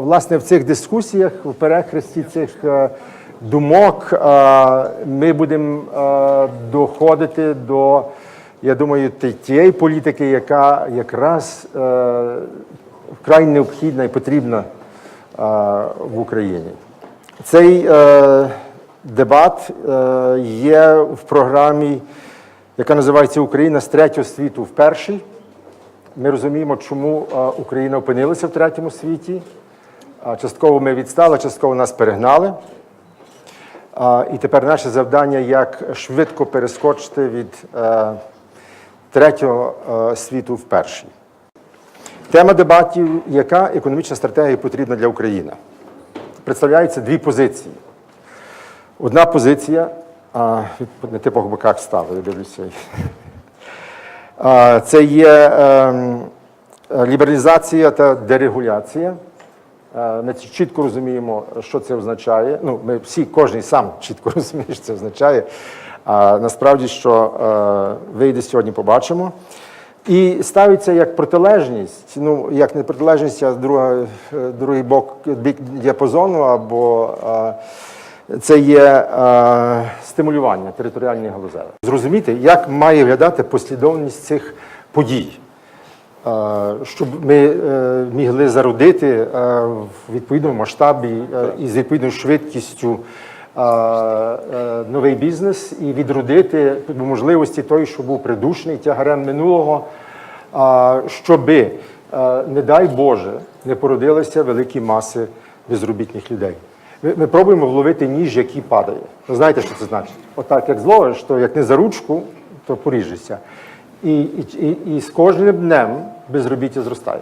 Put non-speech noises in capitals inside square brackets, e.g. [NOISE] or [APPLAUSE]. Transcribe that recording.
Власне, в цих дискусіях, в перехресті цих е, думок, е, ми будемо е, доходити до, я думаю, тієї політики, яка якраз вкрай необхідна і потрібна в Україні. Цей дебат є в програмі, яка називається Україна з третього світу в перший. Ми розуміємо, чому Україна опинилася в третьому світі. Частково ми відстали, частково нас перегнали. І тепер наше завдання як швидко перескочити від е, третього е, світу в перший. Тема дебатів, яка економічна стратегія потрібна для України. Представляються дві позиції. Одна позиція, а, на типах боках стали, я дивлюся. Це є ем, лібералізація та дерегуляція. Е, Ми чітко розуміємо, що це означає. Ну, ми всі, кожен сам чітко [LAUGHS] розуміє, що це означає. А насправді, що е, вийде сьогодні, побачимо. І ставиться як протилежність, ну як не протилежність, а друга, е, другий бок бік діапазону, або е, це є е, стимулювання територіальної галузевої. Зрозуміти, як має виглядати послідовність цих подій. Щоб ми е, могли зародити е, в відповідному масштабі е, і з відповідною швидкістю новий бізнес і відродити по можливості той, що був придушений тягарем минулого, щоб, не дай Боже, не породилися великі маси безробітних людей. Ми, ми пробуємо вловити ніж, який падає. Ви знаєте, що це значить? Отак, як зловиш, то як не за ручку, то поріжешся. І, і, і, і з кожним днем безробіття зростає.